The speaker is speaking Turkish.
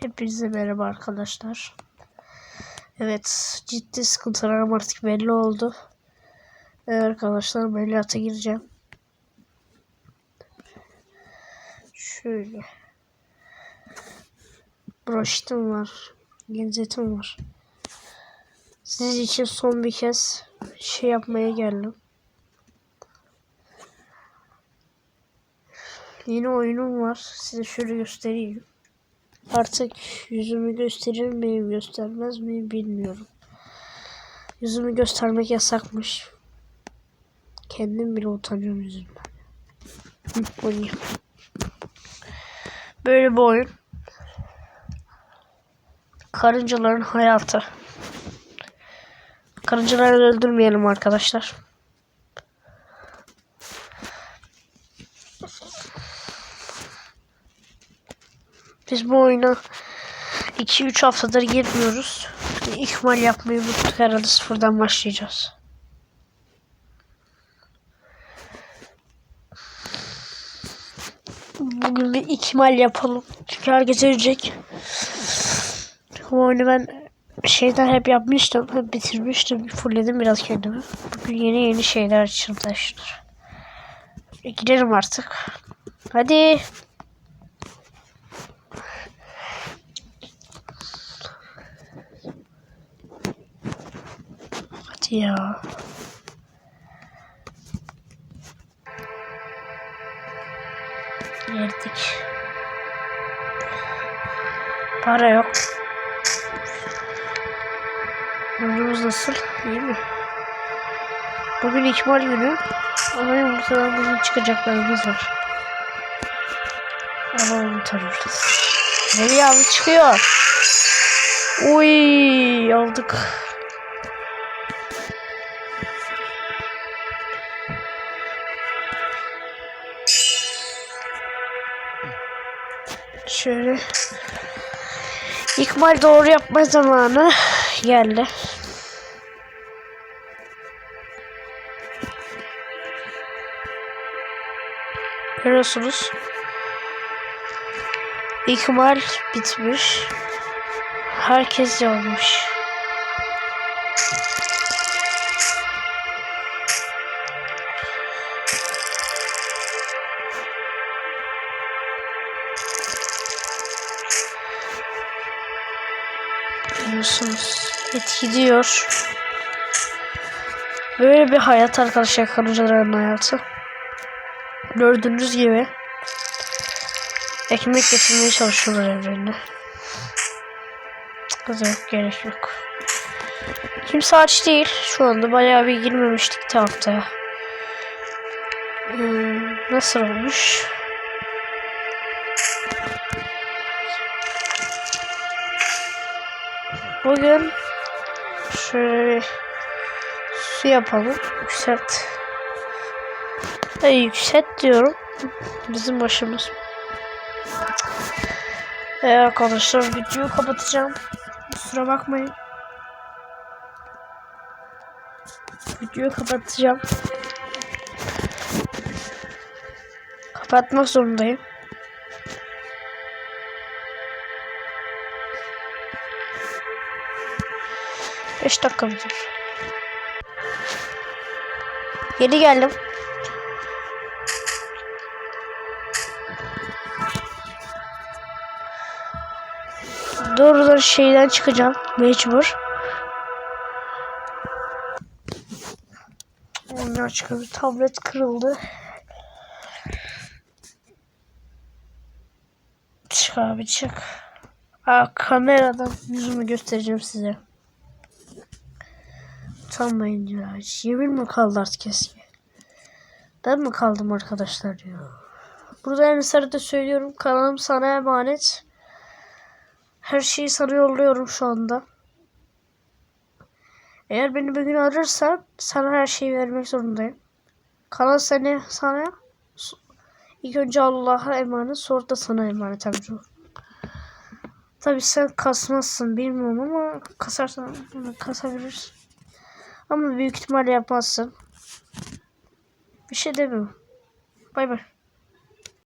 Hepinize merhaba arkadaşlar. Evet, ciddi sıkıntılarım artık belli oldu. Evet arkadaşlar, ameliyata gireceğim. Şöyle. Broşitim var. Genzetim var. Siz için son bir kez şey yapmaya geldim. Yeni oyunum var. Size şöyle göstereyim. Artık yüzümü gösterir miyim göstermez miyim bilmiyorum. Yüzümü göstermek yasakmış. Kendim bile utanıyorum yüzümden. Oynayayım. Böyle bir oyun. Karıncaların hayatı. Karıncaları öldürmeyelim arkadaşlar. Biz bu oyuna 2-3 haftadır girmiyoruz. İkmal yapmayı unuttuk herhalde sıfırdan başlayacağız. Bugün bir ikmal yapalım. Çünkü herkes ölecek. Bu oyunu ben şeyden hep yapmıştım. Hep bitirmiştim. Fullledim biraz kendimi. Bugün yeni yeni şeyler açıldı gidelim artık. Hadi. Ya. Girdik. Para yok. Oyunumuz nasıl? İyi mi? Bugün ikmal günü. Ama yumurtadan bugün çıkacaklarımız var. Ama onu tanırız. Nereye abi çıkıyor? Uy aldık. Şöyle. İkmal doğru yapma zamanı geldi. Görüyorsunuz. İkmal bitmiş. Herkes yanmış. Görüyorsunuz. Et gidiyor. Böyle bir hayat arkadaşlar karıncaların hayatı. Gördüğünüz gibi ekmek getirmeye çalışıyorlar evlerine. Kızı yok gerek yok. Kimse aç değil. Şu anda bayağı bir girmemiştik de haftaya. Hmm, nasıl olmuş? Bugün şöyle bir su yapalım. Yükselt. Ay yükselt diyorum. Bizim başımız. Ee, arkadaşlar videoyu kapatacağım. Kusura bakmayın. Videoyu kapatacağım. Kapatmak zorundayım. Beş dakika video. Geri geldim. Doğrudan şeyden çıkacağım. Mecbur. Onlar çıkıyor. Tablet kırıldı. Çık abi çık. Aa, kameradan yüzümü göstereceğim size. Utanmayın ya. Yemin mi kaldı artık keşke. Ben mi kaldım arkadaşlar ya. Burada en sarıda söylüyorum. Kanalım sana emanet. Her şeyi sana yolluyorum şu anda. Eğer beni bir gün ararsan sana her şeyi vermek zorundayım. Kanal seni sana ilk önce Allah'a emanet sonra da sana emanet amca. Tabi sen kasmazsın bilmiyorum ama kasarsan kasabilirsin. Ama büyük ihtimalle yapmazsın. Bir şey demiyorum. Bay bay.